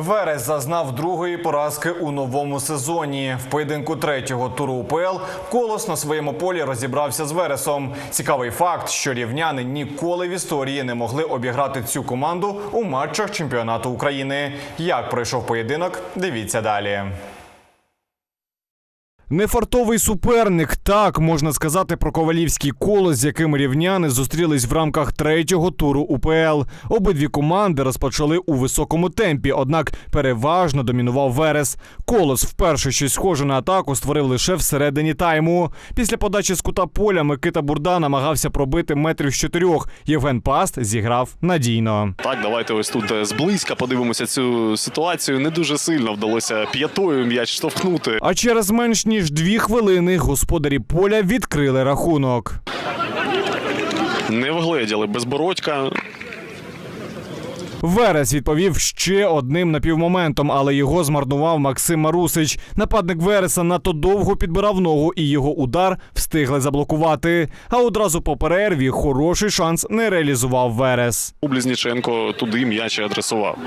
Верес зазнав другої поразки у новому сезоні. В поєдинку третього туру УПЛ Колос на своєму полі розібрався з Вересом. Цікавий факт, що рівняни ніколи в історії не могли обіграти цю команду у матчах чемпіонату України. Як пройшов поєдинок, дивіться далі. Нефартовий суперник, так можна сказати про ковалівський колос, з яким рівняни зустрілись в рамках третього туру УПЛ. Обидві команди розпочали у високому темпі, однак переважно домінував Верес. Колос вперше щось схоже на атаку створив лише всередині тайму. Після подачі з кута поля Микита Бурда намагався пробити метрів з чотирьох. Євген Паст зіграв надійно. Так, давайте ось тут е, зблизька подивимося цю ситуацію. Не дуже сильно вдалося п'ятою м'яч штовхнути. А через менш ніж дві хвилини господарі поля відкрили рахунок. Не вгледіли безбородька. Верес відповів ще одним напівмоментом, але його змарнував Максим Марусич. Нападник Вереса надто довго підбирав ногу, і його удар встигли заблокувати. А одразу по перерві хороший шанс не реалізував Верес. Близніченко туди м'яч адресував.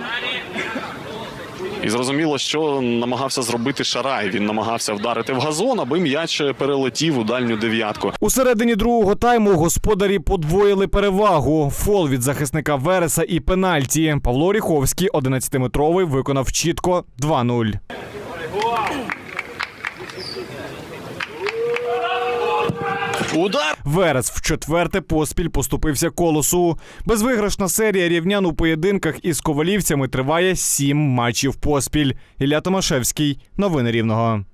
І зрозуміло, що намагався зробити шарай. Він намагався вдарити в газон, аби м'яч перелетів у дальню дев'ятку. У середині другого тайму господарі подвоїли перевагу. Фол від захисника Вереса і пенальті. Павло Ріховський, 11-метровий, виконав чітко 2-0. Удар! Верес в четверте поспіль поступився колосу. Безвиграшна серія рівнян у поєдинках із ковалівцями триває сім матчів поспіль. Ілля Томашевський. Новини Рівного.